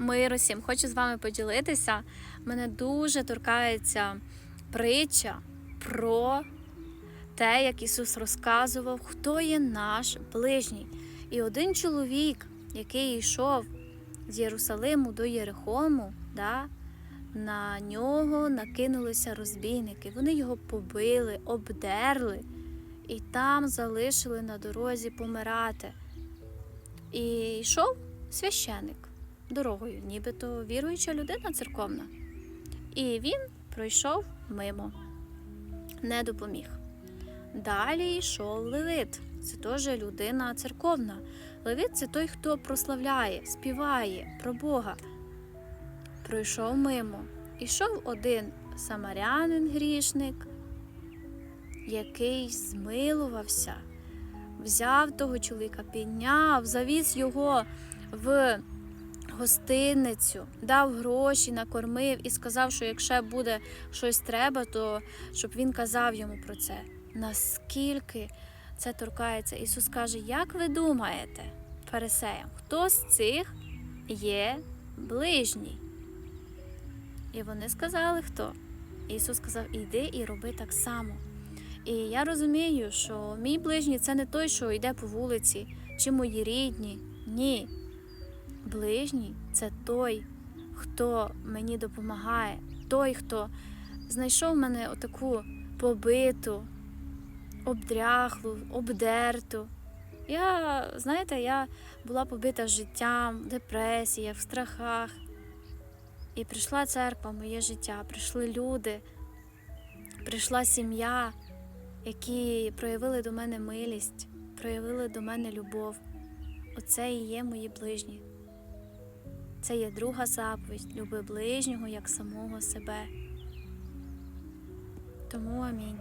Миру всім, хочу з вами поділитися. Мене дуже торкається притча про те, як Ісус розказував, хто є наш ближній. І один чоловік, який йшов з Єрусалиму до Єрихому, да, на нього накинулися розбійники. Вони його побили, обдерли і там залишили на дорозі помирати. І йшов священик дорогою, нібито віруюча людина церковна. І він пройшов мимо, не допоміг. Далі йшов Левит. Це теж людина церковна. Левит це той, хто прославляє, співає про Бога. Пройшов мимо. Ішов один самарянин грішник, який змилувався, взяв того чоловіка, підняв, завіз його в гостиницю, дав гроші, накормив і сказав, що якщо буде щось треба, то щоб він казав йому про це. Наскільки це торкається? Ісус каже, як ви думаєте, фарисеям, хто з цих є ближній? І вони сказали, хто? Ісус сказав, іди і роби так само. І я розумію, що мій ближній це не той, що йде по вулиці, чи мої рідні. Ні. Ближній це той, хто мені допомагає, той, хто знайшов мене отаку побиту, обдряхлу, обдерту. Я, знаєте, я була побита життям, депресіях, в страхах. І прийшла церква моє життя, прийшли люди, прийшла сім'я, які проявили до мене милість, проявили до мене любов. Оце і є мої ближні. Це є друга заповідь люби ближнього як самого себе. Тому амінь.